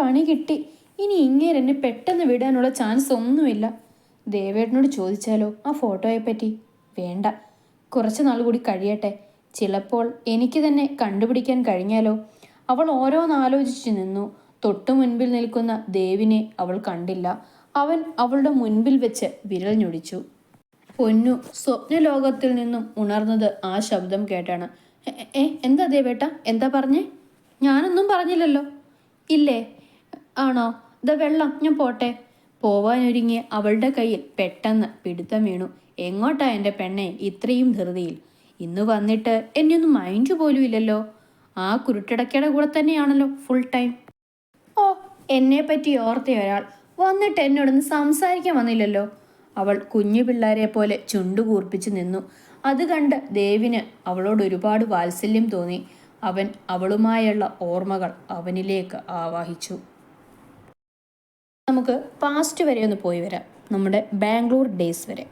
പണി കിട്ടി. ഇനി ഇങ്ങേരെന്നെ പെട്ടെന്ന് വിടാനുള്ള ചാൻസ് ഒന്നുമില്ല. ദേവേട്ടനോട് ചോദിച്ചാലോ ആ ഫോട്ടോയെ പറ്റി? വേണ്ട. കുറച്ച് നാൾ കൂടി കഴിയട്ടെ. ചിലപ്പോൾ എനിക്ക് തന്നെ കണ്ടുപിടിക്കാൻ കഴിഞ്ഞാലോ? അവൾ ഓരോന്നാലോചിച്ച് നിന്നു. തൊട്ടു മുൻപിൽ നിൽക്കുന്ന ദേവിനെ അവൾ കണ്ടില്ല. അവൻ അവളുടെ മുൻപിൽ വെച്ച് വിരൽ ഞൊടിച്ചു. പൊന്നു സ്വപ്നലോകത്തിൽ നിന്നും ഉണർന്നത് ആ ശബ്ദം കേട്ടാണ്. "എ- എ- ഏ എന്താ ദേവേട്ട? എന്താ പറഞ്ഞേ? ഞാനൊന്നും പറഞ്ഞില്ലല്ലോ. ഇല്ലേ? ആണോ? ഇത് വെള്ളം ഞാൻ പോട്ടെ. പോവാനൊരുങ്ങി അവളുടെ കയ്യിൽ പെട്ടെന്ന് പിടുത്തം വീണു. എങ്ങോട്ടാ എന്റെ പെണ്ണെ? ഇത്രയും ധൃതിയിൽ. ഇന്ന് വന്നിട്ട് എന്നെ ഒന്നും മൈൻഡ് പോലും ഇല്ലല്ലോ. ആ കുരുട്ടടക്കയുടെ കൂടെ തന്നെയാണല്ലോ ഫുൾ ടൈം ഓ എന്നെ പറ്റി ഓർത്ത ഒരാൾ. വന്നിട്ട് എന്നോടൊന്ന് സംസാരിക്കാൻ വന്നില്ലല്ലോ. അവൾ കുഞ്ഞു പിള്ളേരെ പോലെ ചുണ്ടു കൂർപ്പിച്ചു നിന്നു. അത് കണ്ട് ദേവിന് അവളോട് ഒരുപാട് വാത്സല്യം തോന്നി. അവൻ അവളുമായുള്ള ഓർമ്മകൾ അവനിലേക്ക് ആവാഹിച്ചു. നമുക്ക് പാസ്റ്റ് വരെ ഒന്ന് പോയി വരാം. നമ്മുടെ ബാംഗ്ലൂർ ഡേയ്സ് വരെ.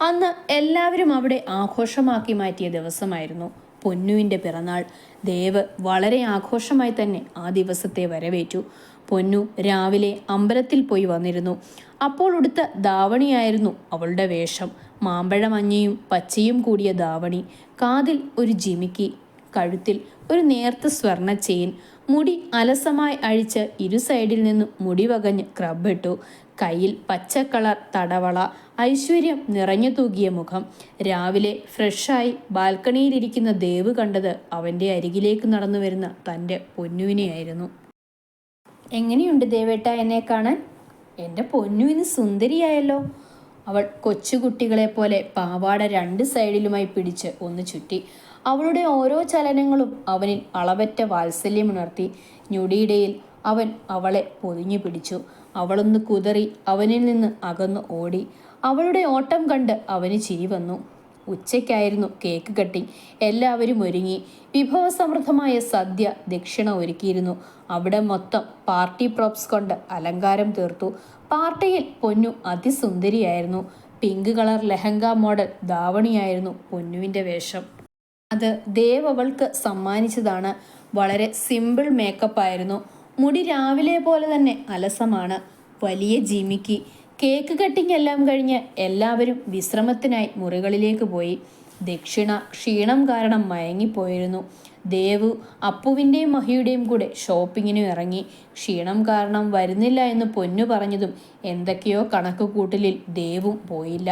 അന്ന് എല്ലാവരും അവിടെ ആഘോഷമാക്കി മാറ്റിയ ദിവസമായിരുന്നു പൊന്നുവിന്റെ പിറന്നാൾ. ദേവ് വളരെ ആഘോഷമായി തന്നെ ആ ദിവസത്തെ വരവേറ്റു. പൊന്നു രാവിലെ അമ്പലത്തിൽ പോയി വന്നിരുന്നു. അപ്പോൾ ഉടുത്ത ധാവണിയായിരുന്നു അവളുടെ വേഷം. മാമ്പഴ മഞ്ഞയും പച്ചയും കൂടിയ ധാവണി. കാതിൽ ഒരു ജിമിക്കി കഴുത്തിൽ ഒരു നേർത്ത സ്വർണ ചെയിൻ മുടി അലസമായി അഴിച്ച് ഇരു സൈഡിൽ നിന്നും മുടി വകഞ്ഞ് ക്രബിട്ടു കയ്യിൽ പച്ച കളർ തടവള ഐശ്വര്യം നിറഞ്ഞു തൂകിയ മുഖം. രാവിലെ ഫ്രഷായി ബാൽക്കണിയിലിരിക്കുന്ന ദേവ് കണ്ടത് അവന്റെ അരികിലേക്ക് നടന്നു വരുന്ന തന്റെ പൊന്നുവിനെയായിരുന്നു. എങ്ങനെയുണ്ട് ദേവേട്ട എന്നെ കാണാൻ? എന്റെ പൊന്നുവിന് സുന്ദരിയായല്ലോ. അവൾ കൊച്ചുകുട്ടികളെ പോലെ പാവാട രണ്ട് സൈഡിലുമായി പിടിച്ച് ഒന്ന് ചുറ്റി. അവളുടെ ഓരോ ചലനങ്ങളും അവനിൽ അളവറ്റ വാത്സല്യമുണർത്തി ഞൊടിയിടയിൽ അവൻ അവളെ പൊതിഞ്ഞു പിടിച്ചു. അവളൊന്ന് കുതറി അവനിൽ നിന്ന് അകന്നു ഓടി. അവളുടെ ഓട്ടം കണ്ട് അവന് ചിരി വന്നു. ഉച്ചയ്ക്കായിരുന്നു കേക്ക് കട്ടിംഗ് എല്ലാവരും ഒരുങ്ങി. വിഭവസമൃദ്ധമായ സദ്യ ദക്ഷിണ ഒരുക്കിയിരുന്നു. അവിടെ മൊത്തം പാർട്ടി പ്രോപ്സ് കൊണ്ട് അലങ്കാരം തീർത്തു. പാർട്ടിയിൽ പൊന്നു അതിസുന്ദരിയായിരുന്നു. പിങ്ക് കളർ ലെഹങ്ക മോഡൽ ധാവണിയായിരുന്നു പൊന്നുവിന്റെ വേഷം. അത് ദേവ് അവൾക്ക് സമ്മാനിച്ചതാണ്. വളരെ സിമ്പിൾ മേക്കപ്പ് ആയിരുന്നു. മുടി രാവിലെ പോലെ തന്നെ അലസമാണ്. വലിയ ജിമിക്ക്. കേക്ക് കട്ടിംഗ് എല്ലാം കഴിഞ്ഞ് എല്ലാവരും വിശ്രമത്തിനായി മുറികളിലേക്ക് പോയി. ദക്ഷിണ ക്ഷീണം കാരണം മയങ്ങിപ്പോയിരുന്നു. ദേവു അപ്പുവിന്റെയും മഹിയുടെയും കൂടെ ഷോപ്പിങ്ങിനും ഇറങ്ങി. ക്ഷീണം കാരണം വരുന്നില്ല എന്ന് പൊന്നു പറഞ്ഞതും എന്തൊക്കെയോ കണക്ക് കൂട്ടലിൽ ദേവും പോയില്ല.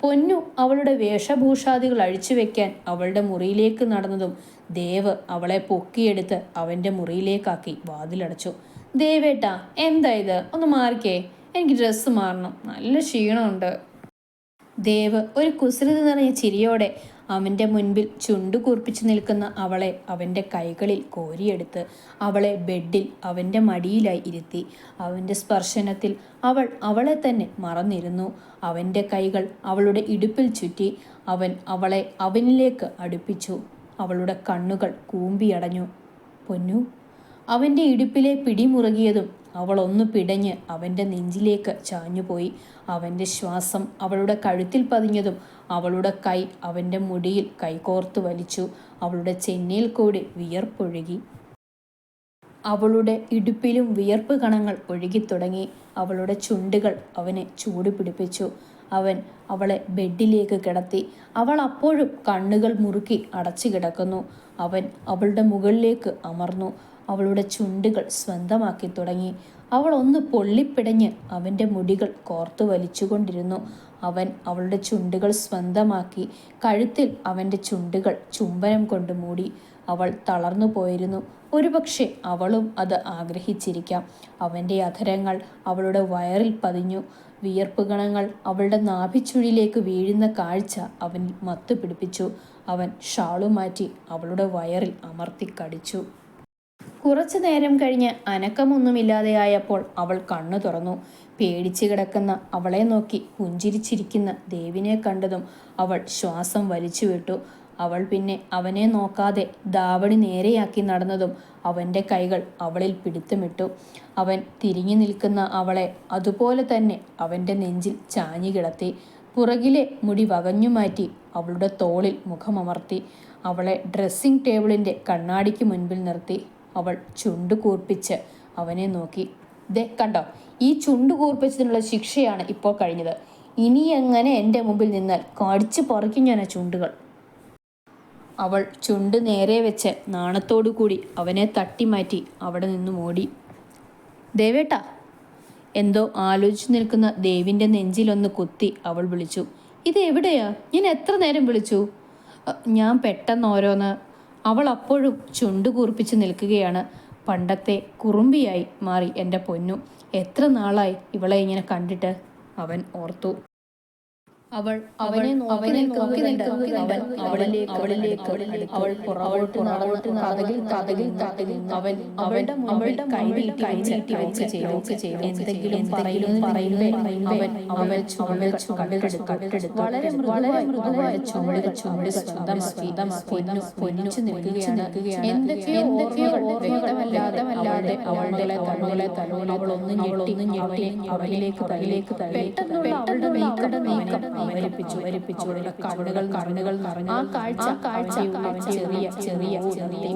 പൊന്നു അവളുടെ വേഷഭൂഷാദികൾ അഴിച്ചു വെക്കാൻ അവളുടെ മുറിയിലേക്ക് നടന്നതും ദേവ് അവളെ പൊക്കിയെടുത്ത് അവന്റെ മുറിയിലേക്കാക്കി വാതിലടച്ചു. ദേവേട്ടാ എന്താ ഇത്? ഒന്ന് മാറിക്കേ. എനിക്ക് ഡ്രസ്സ് മാറണം. നല്ല ക്ഷീണമുണ്ട്. ദേവ് ഒരു കുസൃതി നിറഞ്ഞ ചിരിയോടെ അവന്റെ മുൻപിൽ ചുണ്ടു കൂർപ്പിച്ചു നിൽക്കുന്ന അവളെ അവന്റെ കൈകളിൽ കോരിയെടുത്ത് അവളെ ബെഡിൽ അവന്റെ മടിയിലായി ഇരുത്തി. അവന്റെ സ്പർശനത്തിൽ അവൾ അവളെ തന്നെ മറന്നിരുന്നു. അവന്റെ കൈകൾ അവളുടെ ഇടുപ്പിൽ ചുറ്റി. അവൻ അവളെ അവനിലേക്ക് അടുപ്പിച്ചു. അവളുടെ കണ്ണുകൾ കൂമ്പിയടഞ്ഞു. പൊന്നു അവന്റെ ഇടുപ്പിലെ പിടിമുറുകിയതും അവൾ ഒന്ന് പിടഞ്ഞ് അവന്റെ നെഞ്ചിലേക്ക് ചാഞ്ഞുപോയി. അവന്റെ ശ്വാസം അവളുടെ കഴുത്തിൽ പതിഞ്ഞതും അവളുടെ കൈ അവന്റെ മുടിയിൽ കൈകോർത്ത് വലിച്ചു. അവളുടെ ചെന്നൈയിൽ കൂടി വിയർപ്പൊഴുകി. അവളുടെ ഇടുപ്പിലും വിയർപ്പ് കണങ്ങൾ ഒഴുകിത്തുടങ്ങി അവളുടെ ചുണ്ടുകൾ അവനെ ചൂട് പിടിപ്പിച്ചു. അവൻ അവളെ ബെഡിലേക്ക് കിടത്തി. അവൾ അപ്പോഴും കണ്ണുകൾ മുറുക്കി അടച്ചു കിടക്കുന്നു. അവൻ അവളുടെ മുകളിലേക്ക് അമർന്നു. അവളുടെ ചുണ്ടുകൾ സ്വന്തമാക്കി തുടങ്ങി. അവൾ ഒന്ന് പൊള്ളിപ്പിടഞ്ഞ് അവന്റെ മുടികൾ കോർത്തു വലിച്ചുകൊണ്ടിരുന്നു. അവൻ അവളുടെ ചുണ്ടുകൾ സ്വന്തമാക്കി. കഴുത്തിൽ അവന്റെ ചുണ്ടുകൾ ചുംബനം കൊണ്ട് മൂടി. അവൾ തളർന്നു പോയിരുന്നു. ഒരുപക്ഷെ അവളും അത് ആഗ്രഹിച്ചിരിക്കാം. അവന്റെ അധരങ്ങൾ അവളുടെ വയറിൽ പതിഞ്ഞു. വിയർപ്പ് ഗണങ്ങൾ അവളുടെ നാഭിച്ചുഴിയിലേക്ക് വീഴുന്ന കാഴ്ച അവൻ മത്തു പിടിപ്പിച്ചു അവൻ ഷാളു മാറ്റി അവളുടെ വയറിൽ അമർത്തി കടിച്ചു. കുറച്ചു നേരം കഴിഞ്ഞ് അനക്കമൊന്നുമില്ലാതെയായപ്പോൾ അവൾ കണ്ണു തുറന്നു. പേടിച്ചു കിടക്കുന്ന അവളെ നോക്കി പുഞ്ചിരിച്ചിരിക്കുന്ന ദേവിനെ കണ്ടതും അവൾ ശ്വാസം വലിച്ചു വിട്ടു. അവൾ പിന്നെ അവനെ നോക്കാതെ ദാവണി നേരെയാക്കി നടന്നതും അവന്റെ കൈകൾ അവളിൽ പിടുത്തമിട്ടു. അവൻ തിരിഞ്ഞു നിൽക്കുന്ന അവളെ അതുപോലെ തന്നെ അവന്റെ നെഞ്ചിൽ ചാഞ്ഞു കിടത്തി. പുറകിലെ മുടി വകഞ്ഞു മാറ്റി അവളുടെ തോളിൽ മുഖമമർത്തി. അവളെ ഡ്രസ്സിംഗ് ടേബിളിന്റെ കണ്ണാടിക്ക് മുൻപിൽ നിർത്തി. അവൾ ചുണ്ടു കൂർപ്പിച്ച് അവനെ നോക്കി. ദേ കണ്ടോ? ഈ ചുണ്ടു കൂർപ്പിച്ചതിനുള്ള ശിക്ഷയാണ് ഇപ്പോൾ കഴിഞ്ഞത്. ഇനി എങ്ങനെ എന്റെ മുമ്പിൽ നിന്നാൽ കടിച്ചു പറിക്കും ഞാൻ ആ ചുണ്ടുകൾ? അവൾ ചുണ്ട് നേരെ വെച്ച് നാണത്തോടു കൂടി അവനെ തട്ടിമാറ്റി അവിടെ നിന്നും ഓടി. ദേവേട്ട എന്തോ ആലോചിച്ചു നിൽക്കുന്ന ദേവിന്റെ നെഞ്ചിലൊന്ന് കുത്തി അവൾ വിളിച്ചു. ഇത് എവിടെയാ ഞാൻ എത്ര നേരം വിളിച്ചു? ഞാൻ പെട്ടെന്ന് ഓരോന്ന് അവൾ അപ്പോഴും ചുണ്ട് കൂർപ്പിച്ച് നിൽക്കുകയാണ്. പണ്ടത്തെ കുറുമ്പിയായി മാറി എന്റെ പൊന്നു. എത്ര നാളായി ഇവളെ ഇങ്ങനെ കണ്ടിട്ട്? അവൻ ഓർത്തു. അവൾ അവനെ അവനെ നോക്കി നിൽക്കുന്നുണ്ട്. അവൻ അവളിലേക്ക് അവളിലേക്ക് അവൾ പുറകോട്ട് നടന്നിട്ട് കഥകിൽ കഥകിൽ അവൻ അവളുടെ അവളുടെ കൈ നീട്ടി കൈ നീട്ടി വെച്ച് ചെയ്തു ചെയ്തു എന്തെങ്കിലും പറയിലും പറയുമ്പേ അവൻ അവൻ ചുമട് കണ്ടെടുത്തു കണ്ടെടുത്തു വളരെ വളരെ മൃദുവായ ചുമട് ചുമട് സ്വന്തമാക്കി പൊന്നു പൊന്നിച്ചു നിൽക്കുകയാണ്. എന്തൊക്കെയോ എന്തൊക്കെയോ വ്യക്തമല്ലാതെ അല്ലാതെ അവളുടെ തലോടി അവൾ ഒന്ന് ഞെട്ടി ഞെട്ടി അവളിലേക്ക് തലയിലേക്ക് തള്ളി പെട്ടെന്നുള്ള അവളുടെ മേക്കട മേക്കപ്പ് അവരിപ്പിച്ചു വരിപ്പിച്ചു അവരുടെ കണ്ണുകൾ കണ്ണുകൾ നിറഞ്ഞു ആ കാഴ്ച കാഴ്ച ചെറിയ ചെറിയ ചെറിയ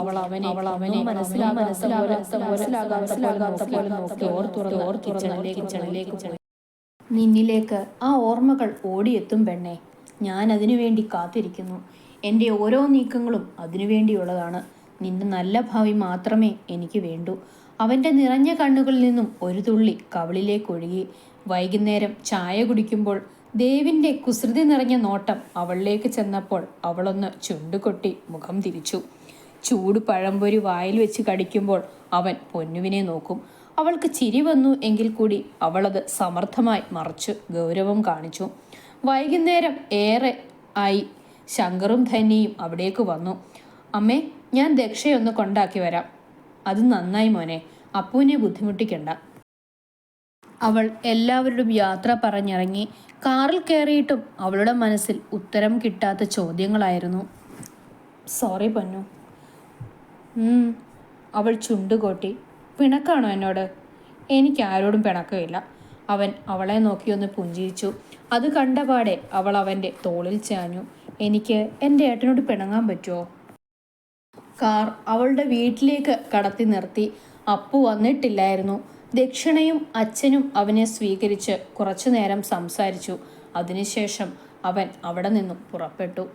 അവൾ അവനെ അവൾ അവനെ മനസ്സിലാ മനസ്സിലാവാത്ത മനസ്സിലാകാത്ത പോലെ നോക്കി ഓർ തുറന്ന് ഓർ തുറന്ന് കിച്ചണിലേക്ക് നിന്നിലേക്ക് ആ ഓർമ്മകൾ ഓടിയെത്തും പെണ്ണെ. ഞാൻ അതിനു വേണ്ടി കാത്തിരിക്കുന്നു. എന്റെ ഓരോ നീക്കങ്ങളും അതിനു വേണ്ടിയുള്ളതാണ്. നിന്റെ നല്ല ഭാവി മാത്രമേ എനിക്ക് വേണ്ടൂ. അവന്റെ നിറഞ്ഞ കണ്ണുകളിൽ നിന്നും ഒരു തുള്ളി കവളിലേക്കൊഴുകി വൈകുന്നേരം ചായ കുടിക്കുമ്പോൾ ദേവിന്റെ കുസൃതി നിറഞ്ഞ നോട്ടം അവളിലേക്ക് ചെന്നപ്പോൾ അവളൊന്ന് ചുണ്ടുകൊട്ടി മുഖം തിരിച്ചു. ചൂട് പഴംപൊരി വായിൽ വെച്ച് കടിക്കുമ്പോൾ അവൻ പൊന്നുവിനെ നോക്കും. അവൾക്ക് ചിരി വന്നു എങ്കിൽ കൂടി അവളത് സമർത്ഥമായി മറച്ച് ഗൗരവം കാണിച്ചു. വൈകുന്നേരം ഏറെ ആയി ശങ്കറും ധന്യയും അവിടേക്ക് വന്നു. അമ്മേ ഞാൻ ദക്ഷയൊന്ന് കൊണ്ടാക്കി വരാം. അത് നന്നായി മോനെ. അപ്പുവിനെ ബുദ്ധിമുട്ടിക്കണ്ട. അവൾ എല്ലാവരോടും യാത്ര പറഞ്ഞിറങ്ങി കാറിൽ കയറിയിട്ടും അവളുടെ മനസ്സിൽ ഉത്തരം കിട്ടാത്ത ചോദ്യങ്ങളായിരുന്നു. സോറി പൊന്നു. അവൾ ചുണ്ടുകൊട്ടി പിണക്കാണോ എന്നോട്? എനിക്ക് ആരോടും പിണക്കമില്ല. അവൻ അവളെ നോക്കിയൊന്ന് പുഞ്ചിരിച്ചു. അത് കണ്ടപാടെ അവൾ അവന്റെ തോളിൽ ചാഞ്ഞു. എനിക്ക് എന്റെ ഏട്ടനോട് പിണങ്ങാൻ പറ്റുമോ കാർ അവളുടെ വീട്ടിലേക്ക് കടത്തി നിർത്തി. അപ്പു വന്നിട്ടില്ലായിരുന്നു. ദക്ഷിണയും അച്ഛനും അവനെ സ്വീകരിച്ച് കുറച്ചുനേരം സംസാരിച്ചു. അതിനുശേഷം അവൻ അവിടെ നിന്നും പുറപ്പെട്ടു.